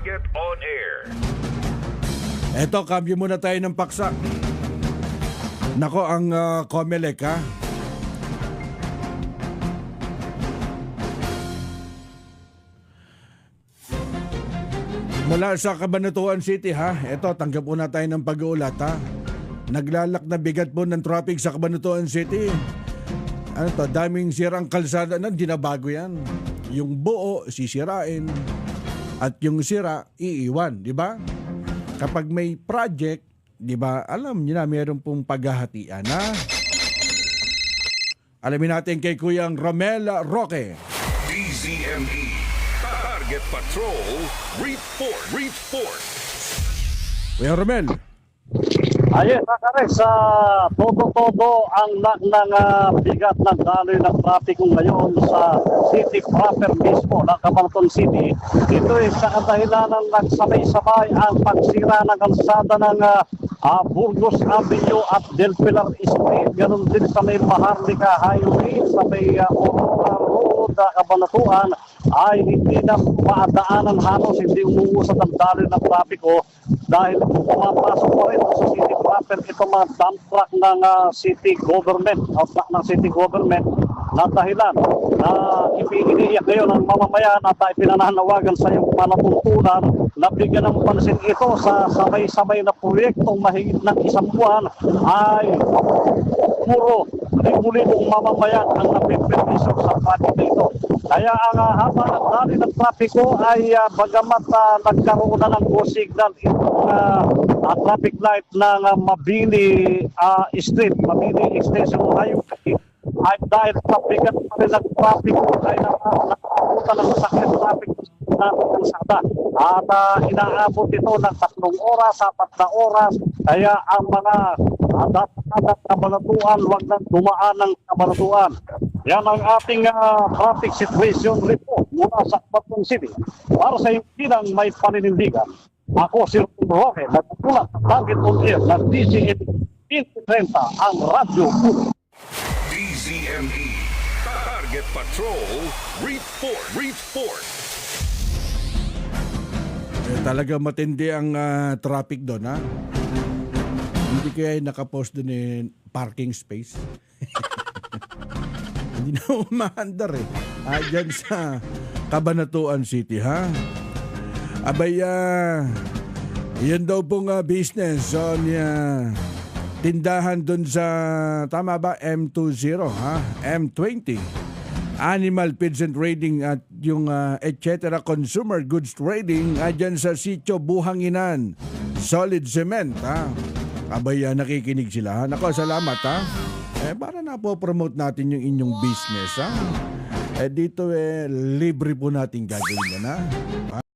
Get on air. Eto, cambio muna tayo ng paksa. Nako, ang uh, Comelec ha. Mula sa Cabanatuan City ha. Eto, tanggap muna tayo ng pag-uulat ha. Naglalak na bigat po ng traffic sa Cabanatuan City. Ano to, daming sirang kalsada na, di na bago yan. Yung buo, sisirain. At yung sira, iiwan, di ba? kapag may project, 'di ba? Alam niyo na meron pong paghahatian na. Alamin natin kay Kuyang Romel Roque. DZME. Target Patrol. Report. Report. Kuya Romel, Ayun, Nakarex, sa todo-todo ang nak ng ah, bigat ng daloy ng trapiko ngayon sa city proper mismo ng Camarton City. Ito ay sa kadahilanan nagsabay-sabay ang pagsira ng kalsada ng ah, ah, Burgos Avenue at Del Pilar Street. Ganon din sa may Maharlika Highway, sa may uh, Aurora Road, uh, ay hindi na maadaanan halos hindi umuusad ang daloy ng trapiko dahil pumapasok pa rin sa city proper ito mga dump truck ng ah, city government o truck ng city government na dahilan na ipiniiyak ngayon ng mamamayan at ay pinananawagan sa iyong palatuntunan na bigyan ng pansin ito sa sabay-sabay na proyektong mahigit ng isang buwan ay puro libo-libong mamamayan ang napipermisyo sa project na. Kaya ang uh, haba ng dali ng trapiko ay uh, bagamat ah, nagkaroon na ng go signal itong ah, ah, traffic light ng uh, Mabini ah, Street, Mabini Extension Highway ay dahil sa bigat pa rin ng trapiko ay nakakuta ng sakit traffic na usada. At ah, inaabot ito ng tatlong oras, apat na oras. Kaya ang mga uh, dapat kabalatuan, wag nang dumaan ng kabalatuan. Yan ang ating ah, traffic situation report mula sa Batong City. Para sa yung bilang may paninindigan, ako si Ron Roque, nagpulat ng target on air ng DCN 2030 ang radyo. DZME. E. Target Patrol. Report. Report. eh, talaga matindi ang ah, traffic doon ha. Hindi kaya nakapost doon eh, parking space. Hindi na umaandar eh. Ah, dyan sa Cabanatuan City ha. Abay, ah, yan daw pong ah, business so niya tindahan doon sa tama ba M20 ha M20 Animal and Trading at yung ah, etc. Consumer Goods Trading adyan sa Sitio Buhanginan Solid Cement ha Abay, ah, nakikinig sila. Nako, salamat ha. Eh, para na po promote natin yung inyong business ha. Eh, dito eh, libre po natin gagawin yan ha.